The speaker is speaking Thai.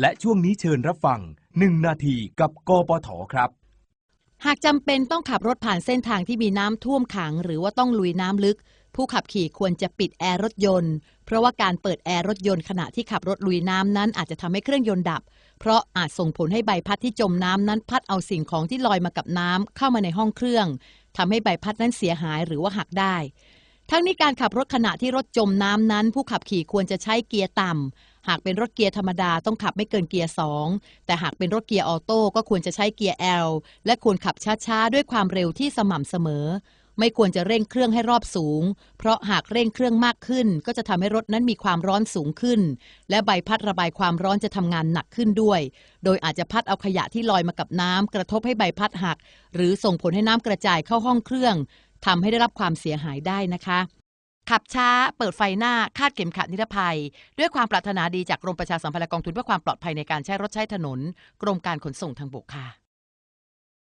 และช่วงนี้เชิญรับฟัง 1 นาทีกับกปทครับ หากจำเป็นต้องขับรถผ่านเส้นทางที่มีน้ำท่วมขัง หรือว่าต้องลุยน้ำลึก ผู้ขับขี่ควรจะปิดแอร์รถยนต์ เพราะว่าการเปิดแอร์รถยนต์ขณะที่ขับรถลุยน้ำนั้นอาจจะทำให้เครื่องยนต์ดับ เพราะอาจส่งผลให้ใบพัดที่จมน้ำนั้นพัดเอาสิ่งของที่ลอยมากับน้ำเข้ามาในห้องเครื่องทำให้ใบพัดนั้นเสียหายหรือว่าหักได้ทั้งนี้การขับรถขณะที่รถจมน้ำนั้น ผู้ขับขี่ควรจะใช้เกียร์ต่ำ หากเป็นรถเกียร์ธรรมดาต้องขับไม่เกินเกียร์ 2 แต่หากเป็นรถเกียร์ออโต้ก็ควรจะใช้เกียร์ L และควรขับช้าๆ ด้วยความเร็วที่สม่ำเสมอ ไม่ควรจะเร่งเครื่องให้รอบสูง เพราะหากเร่งเครื่องมากขึ้น ก็จะทำให้รถนั้นมีความร้อนสูงขึ้น และใบพัดระบายความร้อนจะทำงานหนักขึ้นด้วย โดยอาจจะพัดเอาขยะที่ลอยมากับน้ำกระทบให้ใบพัดหัก หรือส่งผลให้น้ำกระจายเข้าห้องเครื่องทำให้ได้รับความเสียหายได้นะคะ ขับช้าเปิดไฟหน้าคาดเข็มขัดนิรภัย ด้วยความปรารถนาดีจากกรมประชาสัมพันธ์และกองทุนเพื่อความปลอดภัยในการใช้รถใช้ถนน กรมการขนส่งทางบกค่ะ